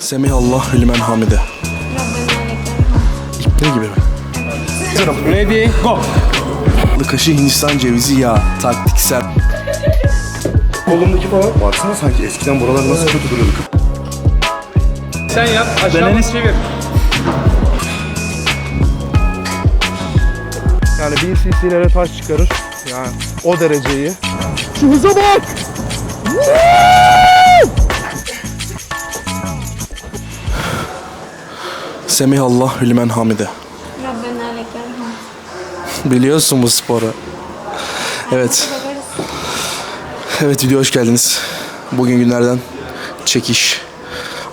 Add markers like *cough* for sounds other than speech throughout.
Semih Allah Hülmen Hamide. Ne gibi mi? Ready, go. Kaşı Hindistan cevizi yağı. Taktiksel. Kolumdaki falan. Baksana sanki eskiden buralar nasıl kötü duruyordu. Sen yap, aşağı çevir. Yani bir cc'lere taş çıkarır. Yani o dereceyi. Şu hıza bak! Semih Allah Hülmen Hamide. Biliyorsun bu sporu. Evet. Evet video hoş geldiniz. Bugün günlerden çekiş.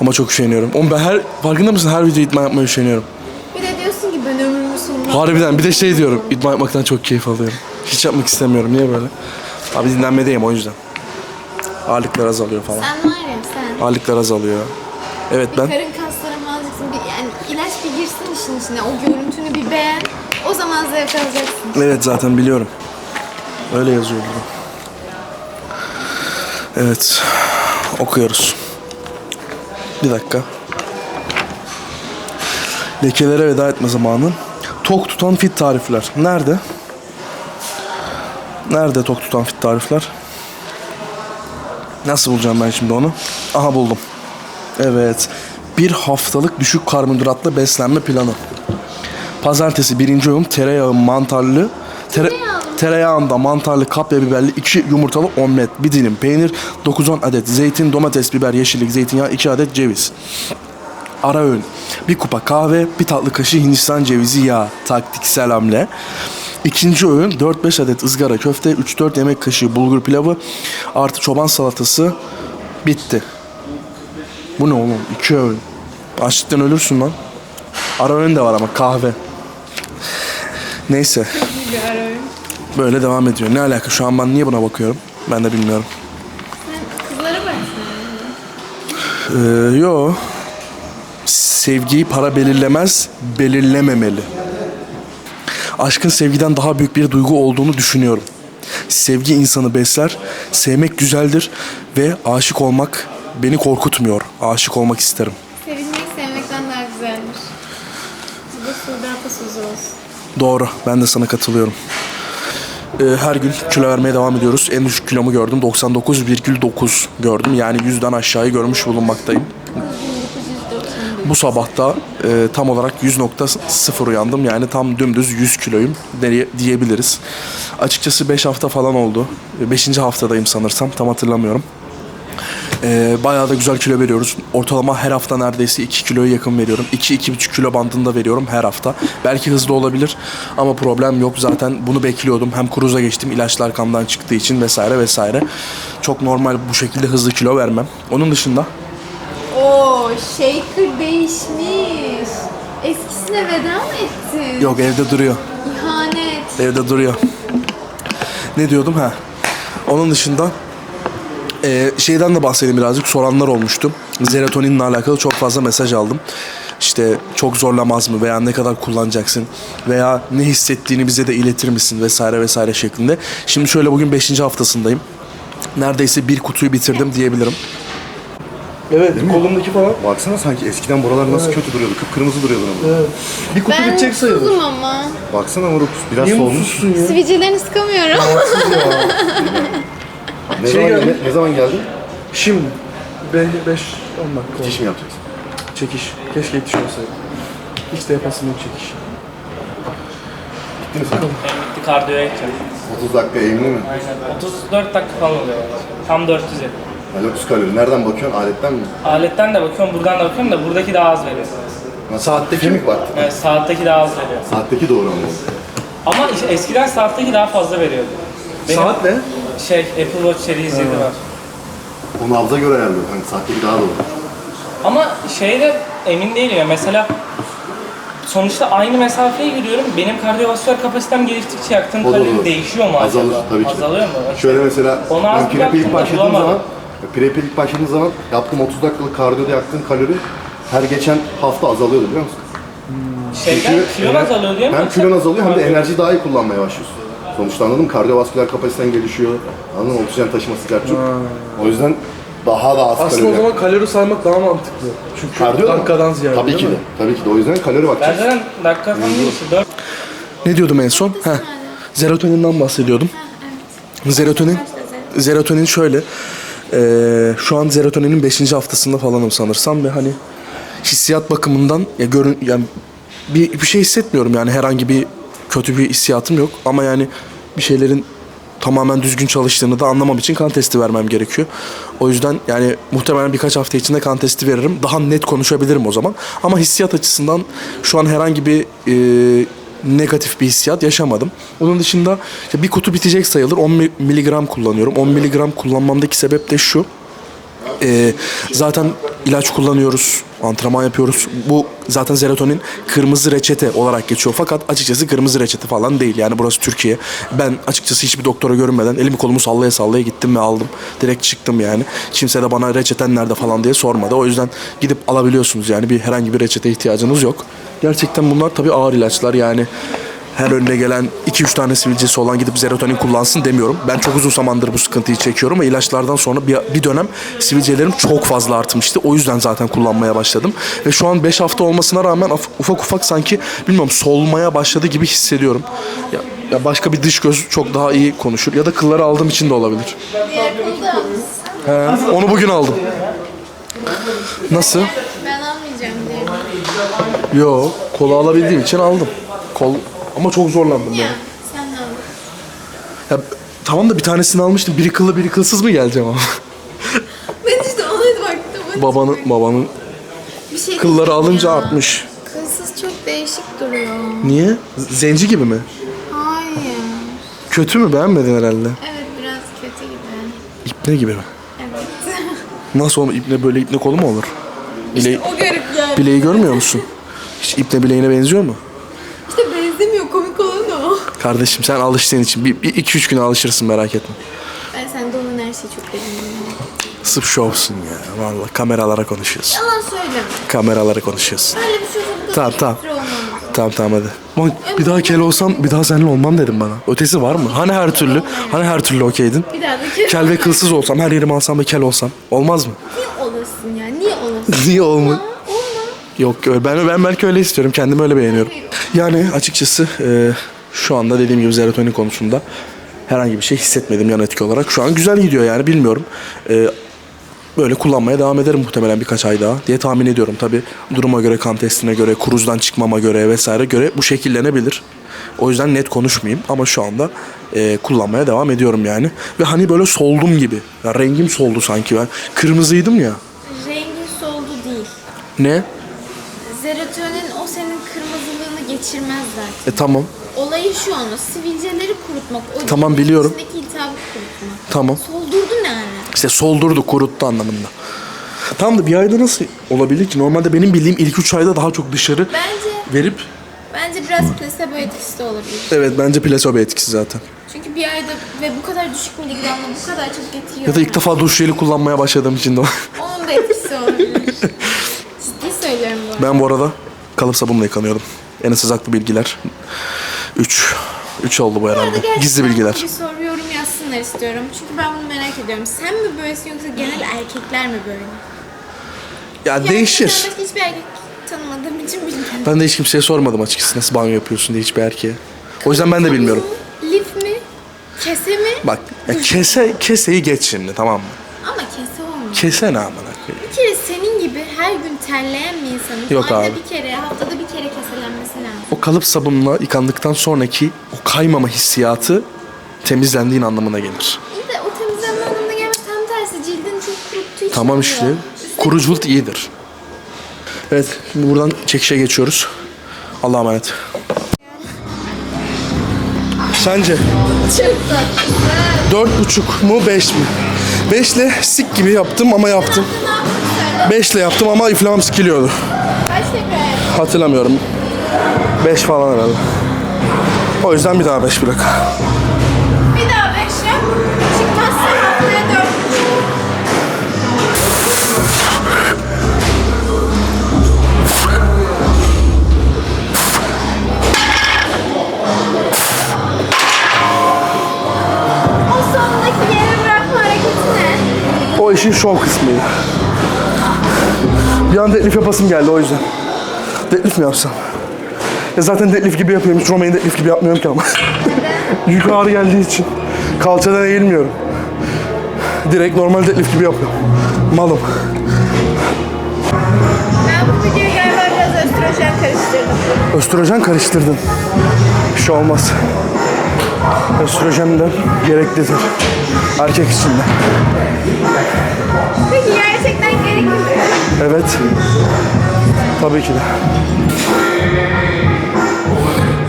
Ama çok üşeniyorum. Oğlum ben her, farkında mısın her video idman yapmaya üşeniyorum. Bir de diyorsun ki ben ömrümün sonuna... Harbiden bir de şey diyorum. idman yapmaktan çok keyif alıyorum. Hiç yapmak istemiyorum. Niye böyle? Abi dinlenmedeyim o yüzden. Ağırlıklar azalıyor falan. Sen var ya sen. Ağırlıklar azalıyor. Evet ben işin içine. O görüntünü bir beğen. O zaman zevk alacaksın. Evet zaten biliyorum. Öyle yazıyor burada. Evet. Okuyoruz. Bir dakika. Lekelere veda etme zamanı. Tok tutan fit tarifler. Nerede? Nerede tok tutan fit tarifler? Nasıl bulacağım ben şimdi onu? Aha buldum. Evet. Bir haftalık düşük karbonhidratlı beslenme planı. Pazartesi birinci öğün tereyağı mantarlı tere, tereyağında mantarlı kapya biberli iki yumurtalı omlet, bir dilim peynir, 9-10 adet zeytin, domates, biber, yeşillik, zeytinyağı, 2 adet ceviz. Ara öğün. Bir kupa kahve, bir tatlı kaşığı Hindistan cevizi yağı. Taktiksel hamle. İkinci öğün 4-5 adet ızgara köfte, 3-4 yemek kaşığı bulgur pilavı, artı çoban salatası. Bitti. Bu ne oğlum? İki öğün. Açlıktan ölürsün lan. Ara öğün de var ama kahve. Neyse. Böyle devam ediyor. Ne alaka? Şu an ben niye buna bakıyorum? Ben de bilmiyorum. Kızlara bak. Ee, yo. Sevgiyi para belirlemez, belirlememeli. Aşkın sevgiden daha büyük bir duygu olduğunu düşünüyorum. Sevgi insanı besler, sevmek güzeldir ve aşık olmak beni korkutmuyor. Aşık olmak isterim. Sevilmek sevmekten daha güzeldir. Bu da Suudi atasözü olsun. Doğru. Ben de sana katılıyorum. Ee, her gün kilo vermeye devam ediyoruz. En düşük kilomu gördüm. 99,9 gördüm. Yani 100'den aşağıyı görmüş bulunmaktayım. Bu sabah da e, tam olarak 100.0 uyandım. Yani tam dümdüz 100 kiloyum diye- diyebiliriz. Açıkçası 5 hafta falan oldu. 5. haftadayım sanırsam. Tam hatırlamıyorum. Ee, bayağı da güzel kilo veriyoruz. Ortalama her hafta neredeyse 2 kiloya yakın veriyorum. 2-2,5 kilo bandında veriyorum her hafta. Belki hızlı olabilir ama problem yok. Zaten bunu bekliyordum. Hem kuruza geçtim ilaçlar kandan çıktığı için vesaire vesaire. Çok normal bu şekilde hızlı kilo vermem. Onun dışında Oo, shaker değişmiş. Eskisine veda mı ettin? yok evde duruyor. İhanet. Evde duruyor. Ne diyordum ha? Onun dışında e, şeyden de bahsedeyim birazcık. Soranlar olmuştu. Serotoninle alakalı çok fazla mesaj aldım. İşte çok zorlamaz mı veya ne kadar kullanacaksın veya ne hissettiğini bize de iletir misin vesaire vesaire şeklinde. Şimdi şöyle bugün 5. haftasındayım. Neredeyse bir kutuyu bitirdim diyebilirim. Evet, kolumdaki falan. Baksana sanki eskiden buralar nasıl kötü duruyordu. Kıpkırmızı duruyordu ama. Bir kutu Ben bitecek sayılır. mutsuzum ama. Baksana moruk biraz Niye solmuş. mutsuzsun ya? Sivilcelerini sıkamıyorum. *laughs* Ne, Şey zaman, geldi. ne, ne zaman geldin? Şimdi 5 10 dakika oldu. Diş mi yapacaksın? Çekiş. Keşke yetiş olsaydı. Hiç de yapasım yok çekiş. Gitti mi sen? Bitti kardiyoya gideceğim. 30 dakika eğimli mi? Aynen. 34 dakika falan oluyor. Tam 400 yapıyor. Hani 30 kalori. Nereden bakıyorsun? Aletten mi? Aletten de bakıyorum, buradan da bakıyorum da buradaki daha az veriyor. Nasıl? Saatte kemik var. Evet, saatteki daha az veriyor. Saatteki doğru ama. Ama işte eskiden saatteki daha fazla veriyordu. Benim Saat ne? Şey, Apple Watch Series 7 var. O nabza göre ayarlıyor. Hani saatteki daha doğru. Ama şeyde emin değilim ya. Mesela sonuçta aynı mesafeye yürüyorum. Benim kardiyovasküler kapasitem geliştikçe yaktığım O da kalori değişiyor mu acaba? Azalır tabii ki. Azalıyor mu? Şöyle mesela Ona az ben bir prep'e baktım ilk da başladığım bulamadım. zaman prep'e ilk başladığım zaman yaptığım 30 dakikalık kardiyoda yaktığım kalori her geçen hafta azalıyordu biliyor musun? Şeyden kilon ener- azalıyor diyor mu? Hem yoksa kilon azalıyor hem de enerjiyi daha iyi kullanmaya başlıyorsun. Sonuçta anladın mı? Kardiyovasküler kapasiten gelişiyor. Anladın mı? Oksijen taşıması gerçek. O yüzden Daha da az Aslında kalori. o zaman kalori saymak daha mantıklı. Çünkü Kardiyo dakikadan ziyade. Tabii değil ki de. mi? Tabii ki de. O yüzden kalori bakacağız. zaten dakika. Dört Ne diyordum en son? Heh. Serotoninden bahsediyordum. Serotonin serotonin şöyle. eee, şu an serotoninin 5. haftasında falanım sanırsam ve hani hissiyat bakımından ya görün yani bir, bir şey hissetmiyorum yani herhangi bir kötü bir hissiyatım yok ama yani bir şeylerin tamamen düzgün çalıştığını da anlamam için kan testi vermem gerekiyor. O yüzden yani muhtemelen birkaç hafta içinde kan testi veririm. Daha net konuşabilirim o zaman. Ama hissiyat açısından şu an herhangi bir e, negatif bir hissiyat yaşamadım. Onun dışında işte bir kutu bitecek sayılır. 10 mi- miligram kullanıyorum. 10 miligram kullanmamdaki sebep de şu. Ee, zaten ilaç kullanıyoruz, antrenman yapıyoruz. Bu zaten serotonin kırmızı reçete olarak geçiyor. Fakat açıkçası kırmızı reçete falan değil. Yani burası Türkiye. Ben açıkçası hiçbir doktora görünmeden elimi kolumu sallaya sallaya gittim ve aldım. Direkt çıktım yani. Kimse de bana reçeten nerede falan diye sormadı. O yüzden gidip alabiliyorsunuz yani bir herhangi bir reçete ihtiyacınız yok. Gerçekten bunlar tabii ağır ilaçlar yani her önüne gelen 2-3 tane sivilcesi olan gidip serotonin kullansın demiyorum. Ben çok uzun zamandır bu sıkıntıyı çekiyorum ve ilaçlardan sonra bir, bir dönem sivilcelerim çok fazla artmıştı. O yüzden zaten kullanmaya başladım. Ve şu an 5 hafta olmasına rağmen ufak ufak sanki bilmiyorum solmaya başladı gibi hissediyorum. Ya, ya başka bir dış göz çok daha iyi konuşur. Ya da kılları aldığım için de olabilir. He, onu bugün aldım. Nasıl? Ben almayacağım diye. Yo, kolu alabildiğim için aldım. Kol ama çok zorlandım ya. Ya sen de al. Ya tamam da bir tanesini almıştım. Biri kıllı biri kılsız mı geleceğim ama? *laughs* Ben işte ona baktım. babanın babanın bir şey kılları alınca ya. artmış. Kılsız çok değişik duruyor. Niye? Zenci gibi mi? Hayır. Kötü mü? Beğenmedin herhalde. Evet biraz kötü gibi. İpne gibi mi? Evet. *laughs* Nasıl oğlum? İpne böyle ipne kolu mu olur? Bile, o garip yani. bileği görmüyor musun? Hiç ipne bileğine benziyor mu? Benzemiyor komik olan o. Kardeşim sen alıştığın için bir, bir iki üç güne alışırsın merak etme. Ben sende olan her şeyi çok beğeniyorum. Sırf şovsun ya. Vallahi kameralara konuşuyorsun. Yalan söyleme. Kameralara konuşuyorsun. Böyle bir çocuk bu Tamam, tamam. Tamam tamam hadi. Bak, bir daha kel olsam bir daha seninle olmam dedim bana. Ötesi var mı? Hani her türlü? Hani her türlü okeydin? Bir daha da kel, Kel ve kılsız olsam, her yerimi alsam ve kel olsam. Olmaz mı? Niye olasın ya? Niye olasın? *laughs* Niye olma? Yok ben ben belki öyle istiyorum. Kendimi öyle beğeniyorum. Yani açıkçası e, şu anda dediğim gibi serotonin konusunda herhangi bir şey hissetmedim yan etki olarak. Şu an güzel gidiyor yani bilmiyorum. E, böyle kullanmaya devam ederim muhtemelen birkaç ay daha diye tahmin ediyorum. Tabi duruma göre, kan testine göre, kuruzdan çıkmama göre vesaire göre bu şekillenebilir. O yüzden net konuşmayayım ama şu anda e, kullanmaya devam ediyorum yani. Ve hani böyle soldum gibi. Ya rengim soldu sanki ben. Kırmızıydım ya. Rengin soldu değil. Ne? Kırmızılığını geçirmez zaten. E tamam. Olayı şu onun sivilceleri kurutmak. O Tamam, biliyorum. içindeki iltihabı kurutmak. Tamam. Soldurdun yani. İşte soldurdu, kuruttu anlamında. Tam da bir ayda nasıl olabilir ki? Normalde benim bildiğim ilk üç ayda daha çok dışarı Bence verip... bence biraz plasebo etkisi de olabilir. Evet bence plasebo etkisi zaten. Çünkü bir ayda ve bu kadar düşük miligramla bu kadar çok getiriyor. Ya da ilk defa duş jeli kullanmaya başladığım için de o. Onun da etkisi olabilir. *laughs* Ciddi söylüyorum bu arada. Ben bu arada kalıp sabunla yıkanıyordum. En sızaklı bilgiler. 3. 3 oldu bu herhalde. gerçekten Gizli bilgiler. Bir soru yorum yazsınlar istiyorum. Çünkü ben bunu merak ediyorum. Sen mi böylesin yoksa genel erkekler mi böyle? Ya Yani değişir. ben hiçbir erkek tanımadığım için bilmiyorum. Ben de hiç kimseye sormadım açıkçası nasıl banyo yapıyorsun diye hiçbir erkeğe. O yüzden ben de bilmiyorum. Lif mi? Kese mi? Bak ya kese, keseyi geç şimdi tamam mı? Ama kese olmuyor. Kese ne amına koyayım? Bir kere gibi her gün terleyen bir insanın Yok ayda abi. bir kere, haftada bir kere keselenmesi lazım. O kalıp sabunla yıkandıktan sonraki o kaymama hissiyatı temizlendiğin anlamına gelir. İyi de o temizlenme anlamına gelmez. Tam tersi cildin çok için Tamam işte. Üstüne Kuruculuk iyidir. Evet, şimdi buradan çekişe geçiyoruz. Allah'a emanet. Sence Çok tatlı. dört buçuk mu beş mi? Beşle sik gibi yaptım ama yaptım. Ne yaptın söyle. Beşle yaptım ama iflahım sikiliyordu. Kaç tekrar? Hatırlamıyorum. Beş falan herhalde. O yüzden bir daha beş bırak. Bir daha beş yap. Çıkmazsa haftaya dört. O sondaki yere bırakma hareketi ne? O işin şov kısmıydı. An deadlift yapasım geldi o yüzden. Deadlift mi yapsam? Ya zaten deadlift gibi yapıyorum. Hiç Romain deadlift gibi yapmıyorum ki ama. *laughs* Yük ağrı geldiği için. Kalçadan eğilmiyorum. Direkt normal deadlift gibi yapıyorum. Malım. Ben bu videoyu galiba biraz östrojen karıştırdım. Östrojen karıştırdın. Bir şey olmaz. Östrojen de gereklidir. Erkek için de. Gerekli mi? Evet. Tabii ki de.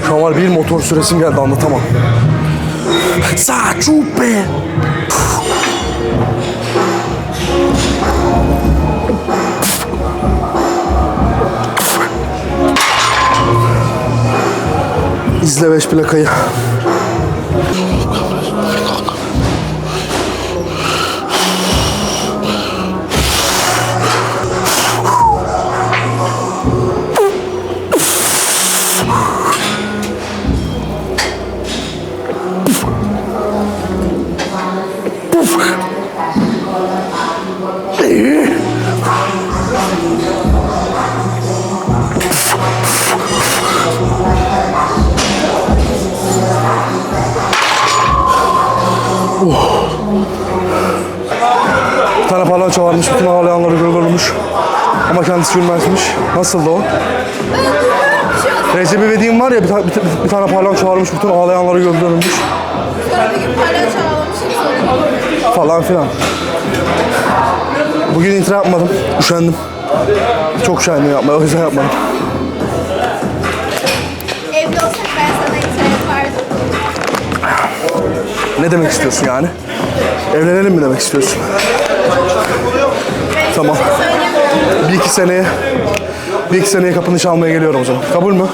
Şu bir motor süresim geldi anlatamam. Saçupe. İzle 5 plakayı. Bir tane parlança varmış, bütün ağlayanları görülmüş. Ama kendisi gülmezmiş. Nasıldı o? Recep İvedik'in var ya bir, ta- bir, ta- bir tane parlança varmış, bütün ağlayanları güldürmüş falan filan. Bugün intro yapmadım, üşendim. Çok üşendim yapmaya, o yüzden yapmadım. Ne demek istiyorsun yani? Evlenelim mi demek istiyorsun? Tamam. Bir iki seneye bir iki seneye kapını çalmaya geliyorum o zaman. Kabul mü?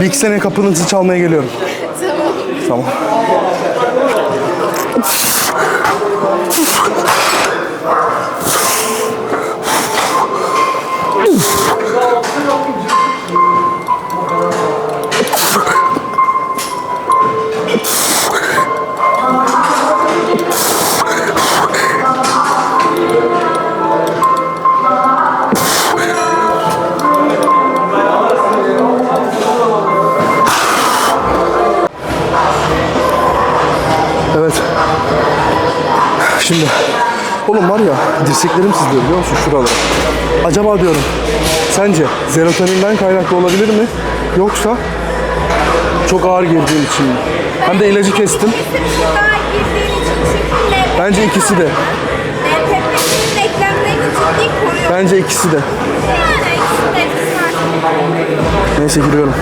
Bir iki seneye kapınızı çalmaya geliyorum. Tamam. Tamam. Dirseklerim sızlıyor biliyor musun şuralara. Acaba diyorum sence serotoninden kaynaklı olabilir mi? Yoksa çok ağır girdiğim için mi? Hem de ilacı kestim. Bence ikisi de. Bence ikisi de. Neyse giriyorum.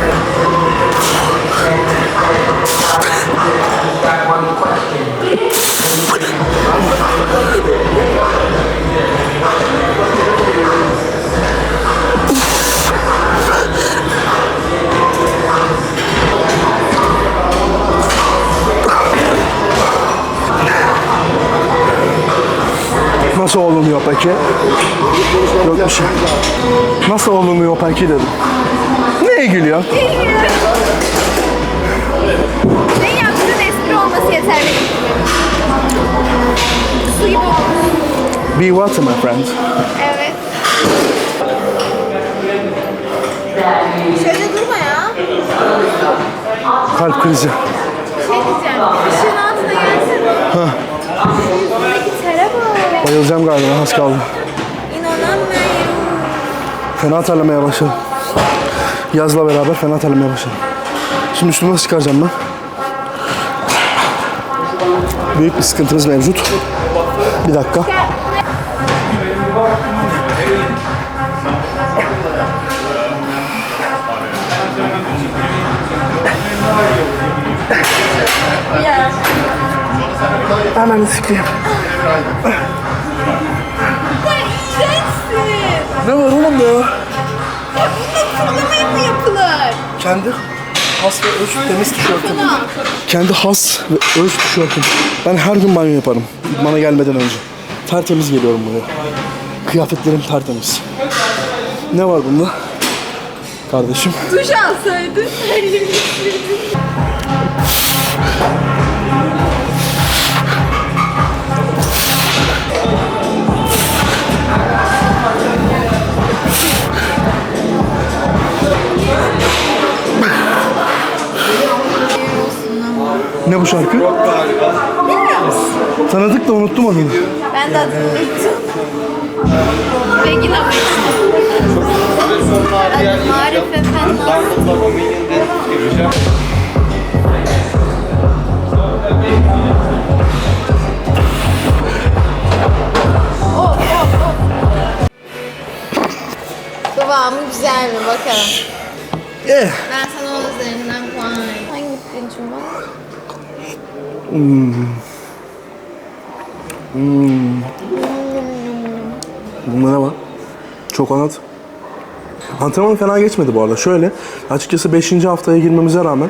Olunuyor peki? Yok bir şey. Nasıl olunuyor peki dedim. Neye gülüyor? Ne yaptığın espri olması yeterli. Su gibi olmuş. Be water my friend. Evet. Şöyle durma ya. Kalp krizi. Bayılacağım galiba az kaldı. Fena terlemeye başladım. Yazla beraber fena terlemeye başladım. Şimdi üstümü nasıl çıkaracağım ben? Büyük bir sıkıntımız mevcut. Bir dakika. Hemen sikeyim. Ne var oğlum ya? Ya bununla fırlamaya mı yapılır? Kendi has ve öz temiz tişörtüm. Kendi has ve öz tişörtüm. Ben her gün banyo yaparım. Bana gelmeden önce. Tertemiz geliyorum buraya. Kıyafetlerim tertemiz. Ne var bunda? Kardeşim. Duş alsaydın. Bu şarkı? Tanıdık da unuttum adını. Ben de adını unuttum. Regina Arif Efendi. Kıvamı güzel mi bakalım. Eh. Ben sana onun üzerinden puan vereyim. Hangi pirincim var? Bunda ne var? Çok anlat. Antrenman fena geçmedi bu arada. Şöyle, açıkçası 5. haftaya girmemize rağmen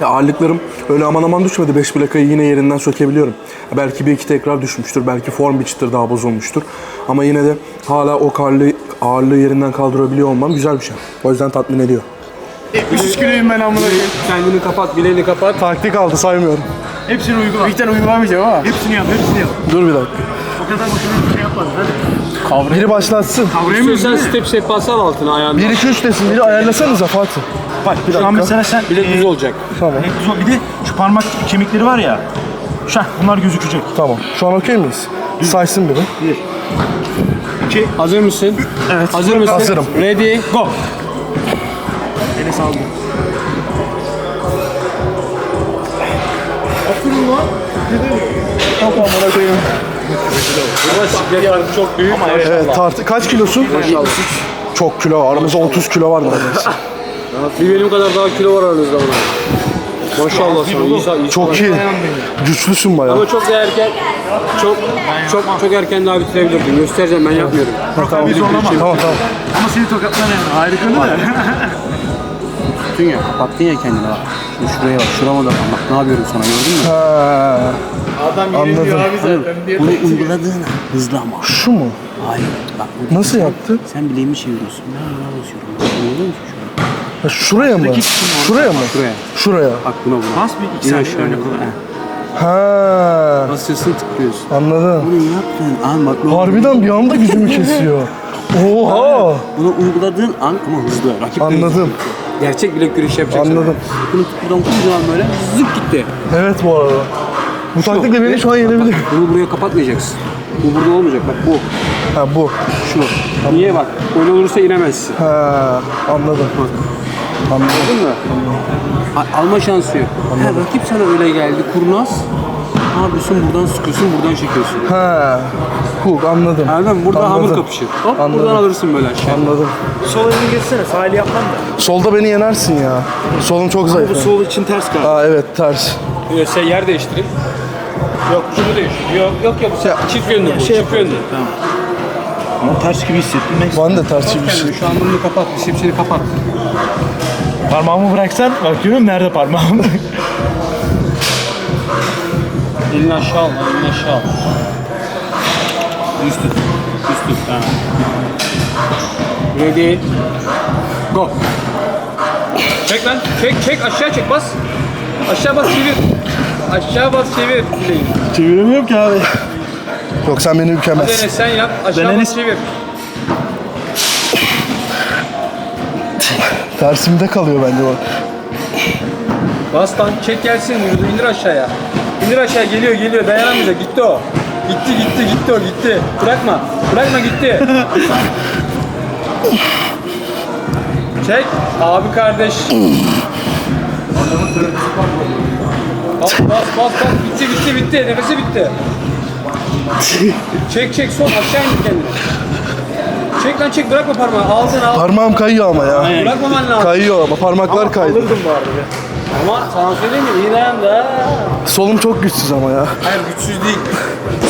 ya ağırlıklarım öyle aman aman düşmedi. 5 plakayı yine yerinden sökebiliyorum. Belki bir iki tekrar düşmüştür. Belki form bir çıtır daha bozulmuştur. Ama yine de hala o karlı ağırlığı yerinden kaldırabiliyor olmam güzel bir şey. O yüzden tatmin ediyor. 300 kiloyum ben amına koyayım. Kendini kapat, bileğini kapat. Taktik aldı saymıyorum. Hepsini uygula. Bir tane uygulamayacağım ama. Hepsini yap, hepsini yap. Dur bir dakika. O kadar boşuna bir şey yapmadın hadi. Biri başlatsın. Kavrayamıyorsun değil mi? step step basal altına ayağını. 1 2 3 desin. Biri ayarlasanıza Fatih. Bak şu an mesela sen... Bilek e, düz olacak. Tamam. bilek düz ol- Bir de şu parmak kemikleri var ya. Şah bunlar gözükecek. Tamam. Şu an okey miyiz? Saysın biri. 2, Hazır mısın? Evet. Hazır mısın? Hazırım. Ready, go. Eline sağlık. Burada siklet farkı çok büyük. Ama Evet tartı. Kaç kilosun? Çok kilo var. Aramızda 30 kilo var neredeyse. Bir benim kadar daha kilo var aranızda ona. Maşallah sana. İyi, iyi Çok iyi. Güçlüsün bayağı. Ama çok erken, çok çok çok erken daha bitirebilirdin. Göstereceğim ben yapmıyorum. Tamam. zorlama. Tamam tamam. Ama seni tokatlar yani. Harika değil mi? *laughs* Tuttun ya, kapattın ya kendini bak. Şuraya bak, şurama da bak. Bak ne yapıyorum sana gördün mü? Ha, Adam Anladım. abi zaten. Bir Bunu uyguladığın hızlı ama. şu mu? Hayır, bak bu Nasıl yaptı? sen bileğimi çeviriyorsun. Ben buna basıyorum. Bak, Anladın mı şu an? Ha, şuraya mı? Şuraya mı? Şuraya. Şuraya. Bak buna buna. Bas bir iki saniye örnek olarak. Ha, Basıyorsun tıklıyorsun. anladım. Bunu yaptın an bak ne? Harbiden bir anda gücümü kesiyor. *laughs* Oha! Bunu uyguladığın an ama hızlı. Rakip de hızlı. Anladım. Gerçek bilek güreşi yapacaksın. Anladım. Bunu buradan koyacağım böyle zık gitti. Evet bu arada. Bu taktikle beni şu an yenebilir. Bunu buraya kapatmayacaksın. Bu burada olmayacak bak bu. Ha bu. Şu. Niye bak? Öyle olursa inemezsin. Ha, anladım. Anladım. Anladın mı? A- alma şansı yok. Ha, rakip sana öyle geldi kurnaz. Ne yapıyorsun? Buradan sıkıyorsun, buradan çekiyorsun. Ha. Hook anladım. Anladın mı? Burada Anladım. hamur kapışır. Hop Anladım. buradan alırsın böyle aşağı. Anladım. Sol elini geçsene. Sağ eli yapmam da. Solda beni yenersin ya. Solum çok Bu zayıf. sol için ters kaldı. Aa evet ters. Şey yer değiştireyim. Yok şunu değiştir. Yok yok yok. Çift yönlü bu. Çift yönlü. Ama ters gibi hissettim. Neyse. Ben de ters bir şey. Şu an bunu kapat. Bisepsini kapat. Parmağımı bıraksan bakıyorum nerede parmağım. *laughs* Elini aşağı al. Elini aşağı al. Üst tut. Üst tut. Tamam. Ready. Go. Çek lan. Çek çek. Aşağı çek. Bas. Aşağı bas çevir. Aşağı bas çevir. bileğini. Çeviremiyorum ki abi. Yok sen beni Hadi ülkemezsin. Enes sen yap. Aşağı Ben bas Enes- çevir. Tersimde kalıyor bence bak. Bas lan. Çek gelsin. Vücudu indir aşağıya. İndir aşağı. Geliyor geliyor. Dayanamayacak. Gitti o. Gitti gitti gitti o gitti. Bırakma. Bırakma gitti. Çek. Abi kardeş. Bas bas bas bas. Bitti bitti bitti. Nefesi bitti. çek çek son aşağı indir kendini. Çek lan çek bırakma parmağı. Aldın al. Parmağım kayıyor ama ya. Bırakmaman lazım. Kayıyor ama parmaklar kaydı. Ama sana söyleyeyim mi? Dayandı ha. Solum çok güçsüz ama ya. Hayır güçsüz değil.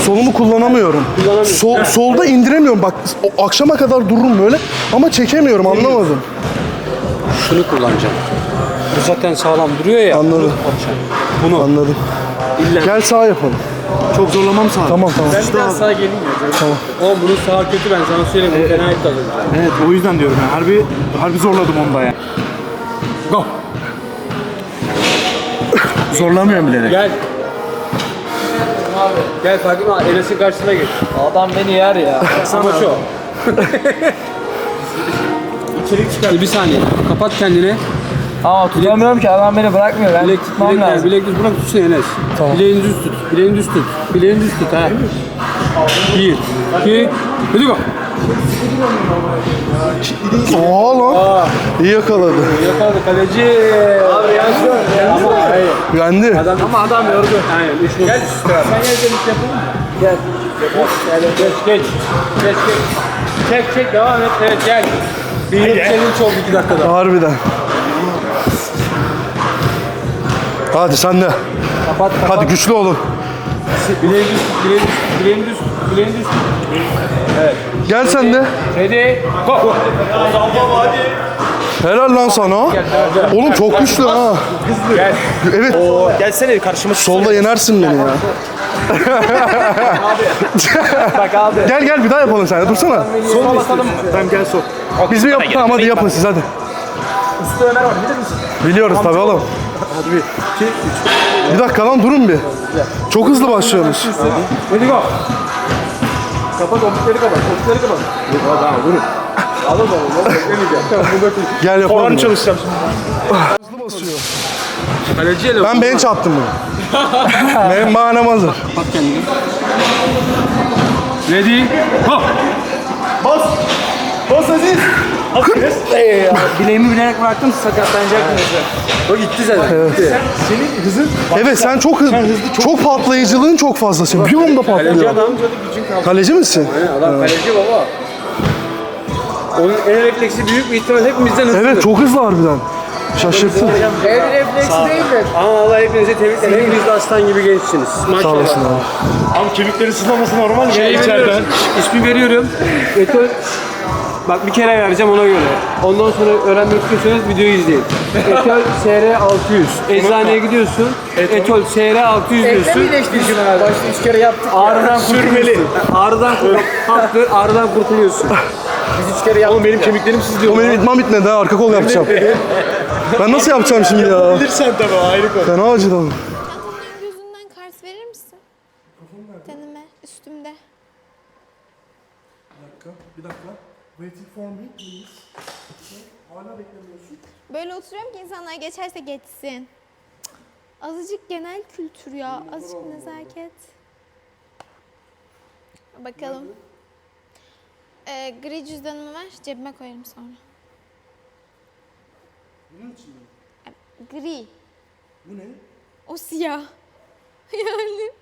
Solumu kullanamıyorum. Sol, solda indiremiyorum. Bak o, akşama kadar dururum böyle ama çekemiyorum anlamadım. Şunu kullanacağım. Bu zaten sağlam duruyor ya. Anladım. Bunu. Anladım. İlla. Gel sağ yapalım. Çok zorlamam sağ. Tamam tamam. Ben biraz sağa geleyim ya. Tamam. Oğlum bunun sağı kötü ben sana söyleyeyim. Bu fena etti az önce. Evet o yüzden diyorum ya. Harbi, harbi zorladım onda ya. Go. Zorlamıyorum bilerek. Gel. Gel fark etme. Enes'in karşısına geç. Adam beni yer ya. Ama şu. *laughs* İçerik çıkar. Bir saniye. Kapat kendini. Aa tutamıyorum ki adam beni bırakmıyor. Ben Bilek, tutmam bilekler, lazım. bilek düz bırak tutsun Enes. Bileğini düz tut. Bileğini düz tut. Bileğini düz tut ha. Bir, iki, hadi go. Oha lan. İyi yakaladı. Yakaladı kaleci. Abi yansın. Ama hayır. Yendi. Ama adam yordu. Aynen. Üç gol. Gel. Sen gel dedik yapalım mı? Gel. Gel. Geç geç. Geç geç. Çek çek devam et. Evet gel. Bir yıl challenge oldu iki dakikada. Harbiden. Hadi sen de. Kapat kapat. Hadi güçlü olun. Bileğini düz. Bileğini düz. Bileğini düz. Bileğini düz tut. Gel sen de. Ready. Go. Helal lan sana. Oğlum çok güçlü ha. Gel. Evet. Gelsene karşıma Solda yenersin beni ya. bak abi. Gel gel bir daha yapalım sen de. Dursana. Sol basalım mı? Tamam gel sol. Biz mi yapalım? Tamam hadi yapın siz hadi. Üstü Ömer var bilir misin? Biliyoruz tabii oğlum. Hadi bir, iki, üç. Bir dakika lan durun bir. Çok hızlı başlıyorsunuz. Hadi go. Kapat omuzları kapat. Omuzları kapat. Yok abi durun. Alın oğlum. Beklemeyeceğim. Tamam bunu Gel yapalım. Bunu. çalışacağım şimdi. Hızlı basıyor. Kaleciyle. Ben bench attım bunu. *laughs* Benim bahanem hazır. Bak kendine. Ready. Go. Bas. Bas Aziz. Bileğimi bilerek bıraktım sakatlanacaktım. O gitti zaten. Senin hızın Evet sen çok hızlı, çok patlayıcılığın çok fazla. Sen bir anda patlıyor. Kaleci misin? Adam kaleci baba. Onun el refleksi büyük bir ihtimal hepimizden hızlıdır. Evet çok hızlı harbiden. Şaşırttın. El refleksi değildir. Ama Allah hepinize tebrik ederim. Hepiniz de aslan gibi gençsiniz. Sağ Maşallah. olasın abi. Abi kemiklerin sızlaması normal mi? Şey içeriden. veriyorum, ismi veriyorum. Etol, bak bir kere vereceğim ona göre. Ondan sonra öğrenmek istiyorsanız videoyu izleyin. *laughs* Etol SR 600. Eczaneye gidiyorsun. Etol SR 600 diyorsun. Başta üç kere yaptık. Ağrıdan kurtuluyorsun. Ağrıdan kurtuluyorsun. *laughs* Ağrıdan kurtuluyorsun. Biz üç kere yaptık. Oğlum benim kemiklerim sızlıyor. Benim idman bitmedi ha. Arka kol yapacağım. Ben nasıl yapacağım şimdi ya? Bilirsen tabii ayrı konu. Fena acıdı ama. Gözünden kars verir misin? Tenime, üstümde. Bir dakika. Waiting for me please. Hala beklemiyorsun. Böyle oturuyorum ki insanlar geçerse geçsin. Cık, Azıcık genel kültür ya, azıcık nezaket. Bakalım. Ee, gri cüzdanımı ver, cebime koyarım sonra. Ee, Gri. Bu ne? O siyah. *laughs* yani.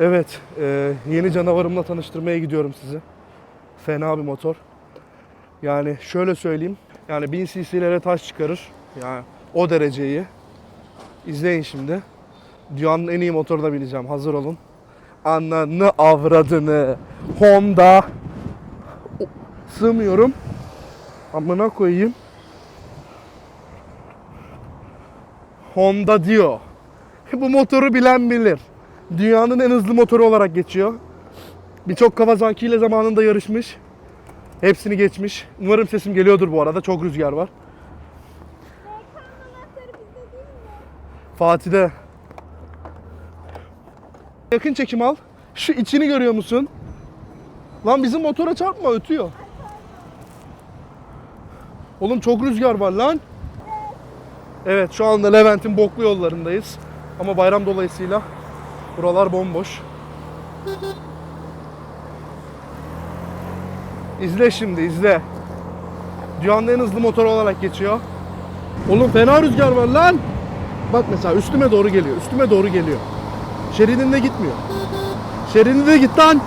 Evet, e, yeni canavarımla tanıştırmaya gidiyorum sizi. Fena bir motor. Yani şöyle söyleyeyim, yani 1000 cc'lere taş çıkarır. Yani o dereceyi. İzleyin şimdi. Dünyanın en iyi motoruna bineceğim. Hazır olun. Ananı avradını. Honda. O- Sığmıyorum. Amına koyayım. Honda diyor. Bu motoru bilen bilir. Dünyanın en hızlı motoru olarak geçiyor. Birçok Kawasaki ile zamanında yarışmış. Hepsini geçmiş. Umarım sesim geliyordur bu arada. Çok rüzgar var. Fatih'de. Yakın çekim al. Şu içini görüyor musun? Lan bizim motora çarpma ötüyor. Oğlum çok rüzgar var lan. Evet şu anda Levent'in boklu yollarındayız. Ama bayram dolayısıyla buralar bomboş. İzle şimdi izle. Dünyanın en hızlı motoru olarak geçiyor. Oğlum fena rüzgar var lan. Bak mesela üstüme doğru geliyor. Üstüme doğru geliyor. Şeridinde gitmiyor. Şeridinde git lan.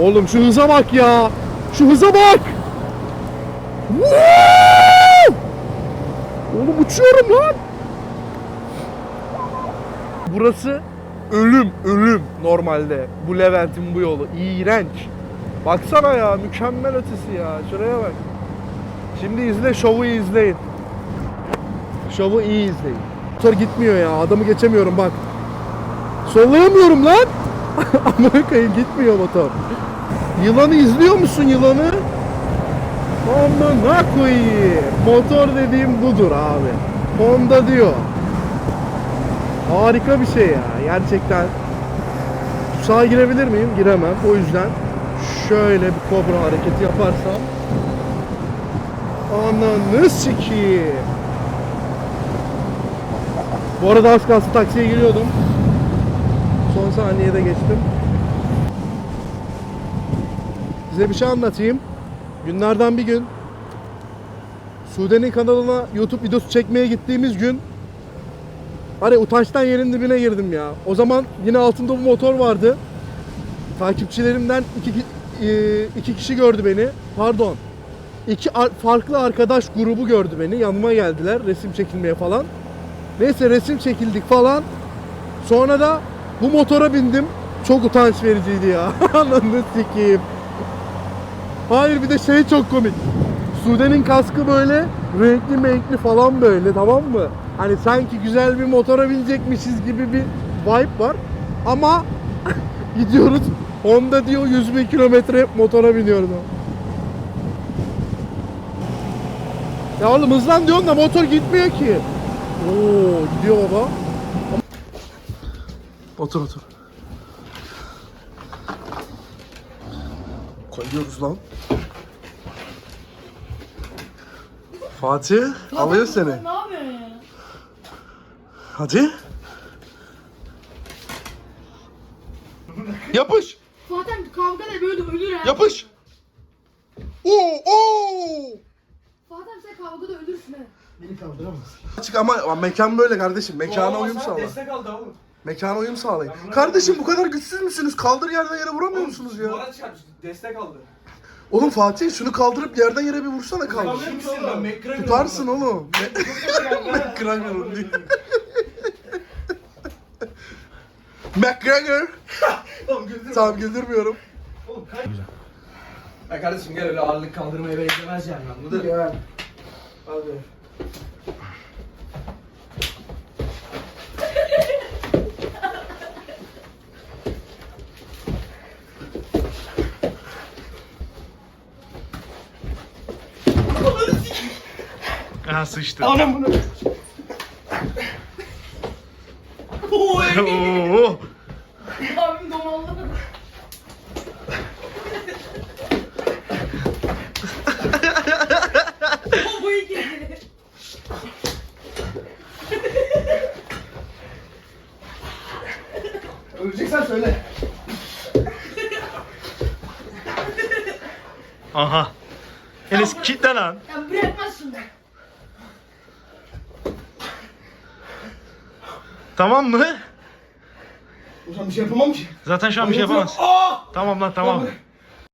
Oğlum şu hıza bak ya. Şu hıza bak. Oğlum uçuyorum lan. Burası ölüm, ölüm normalde. Bu Levent'in bu yolu. İğrenç. Baksana ya, mükemmel ötesi ya. Şuraya bak. Şimdi izle, şovu izleyin. Şovu iyi izleyin. Motor gitmiyor ya, adamı geçemiyorum bak. Sollayamıyorum lan. *laughs* Koyayım gitmiyor motor. Yılanı izliyor musun yılanı? Amına koyayım. Motor dediğim budur abi. Honda diyor. Harika bir şey ya. Gerçekten. Sağa girebilir miyim? Giremem. O yüzden şöyle bir kobra hareketi yaparsam Ananı sikiyim. Bu arada az kalsın taksiye giriyordum. Son saniyede geçtim. Size bir şey anlatayım. Günlerden bir gün Sude'nin kanalına YouTube videosu çekmeye gittiğimiz gün Hani utançtan yerin dibine girdim ya. O zaman yine altında bu motor vardı. Takipçilerimden iki, ki- e, iki kişi gördü beni. Pardon. İki ar- farklı arkadaş grubu gördü beni. Yanıma geldiler resim çekilmeye falan. Neyse resim çekildik falan. Sonra da bu motora bindim. Çok utanç vericiydi ya. *laughs* Ananı sikeyim. Hayır bir de şey çok komik. Sude'nin kaskı böyle renkli renkli falan böyle tamam mı? Hani sanki güzel bir motora binecekmişiz gibi bir vibe var. Ama *laughs* gidiyoruz Honda diyor 100 bin kilometre motora biniyoruz. Ya oğlum hızlan diyorsun da motor gitmiyor ki. Oo gidiyor baba. Otur otur. Koyuyoruz lan. Fatih alıyor seni. Hadi. Yapış. Fatih kavga da böyle ölür ha. Yapış. Oo oo. Fatih sen kavgada ölürsün ha. Açık ama ama mekan böyle kardeşim. Mekana uyum sağla. Destek aldı oğlum. Mekana uyum sağlayın. Kardeşim bu kadar güçsüz müsünüz? Kaldır yerden yere vuramıyor musunuz ya? Duvara çarptı. Destek aldı. Oğlum Fatih şunu kaldırıp yerden yere bir vursana kaldır. Tutarsın oğlum. McGregor değil. McGregor. *laughs* Oğlum güldürme. Tamam güldürmüyorum. Oğlum kaç. Ya kardeşim gel öyle ağırlık kaldırmaya benzemez yani anladın? Yani. Abi. Ha sıçtı. Anam bunu. *laughs* Oo, Tamam mı? Zaman bir şey yapamam ki. Zaten şu an bir şey yapamaz. Tamam lan tamam.